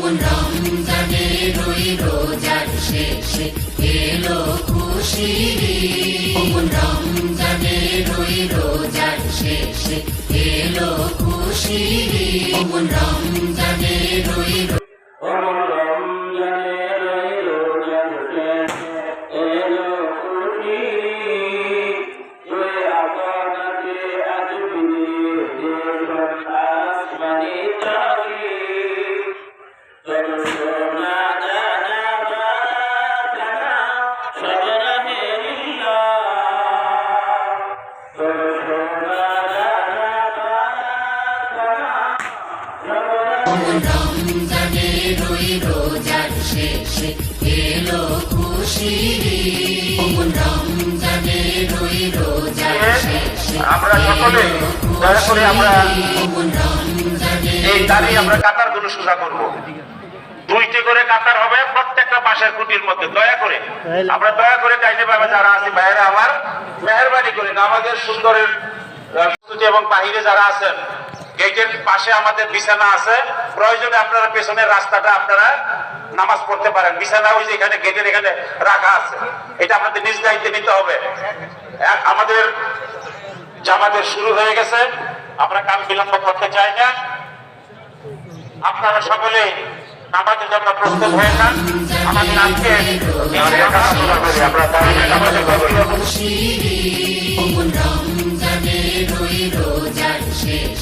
অমন রমজানের ওই রোজার শেষে এলো খুশি। অমন রমজানের ওই রোজার শেষে এলো খুশি। অমন রমজানের ওই রমজানের ওই রোজার শেষে এলো খুশির রমজানের ওই রোজার শেষে আমরা সকলে দয়া করে আমরা এই দাঁড়িয়ে আমরা কাতারগুলো সোজা করব। দুইটি করে কাতার হবে প্রত্যেকটা পাশের খুঁটির মধ্যে। দয়া করে। আমরা দয়া করে চাইতে পারবে যারা আছে বাইরে আমার মেহরবানি করে। আমাদের সুন্দরের এবং বাহিরে যারা আছেন গেটের পাশে আমাদের বিছানা আছে। প্রয়োজনে আপনারা পেছনের রাস্তাটা আপনারা নামাজ পড়তে পারেন। বিছানা ওই যে এখানে গেটের এখানে রাখা আছে। এটা আমাদের নিজ দায়িত্বে নিতে হবে। আমাদের জামাতের শুরু হয়ে গেছে। আমরা কাল বিলম্ব করতে চাই না। আপনারা সকলে নামাজের জন্য প্রস্তুত হয়ে যান। আমাদের আজকে আমরা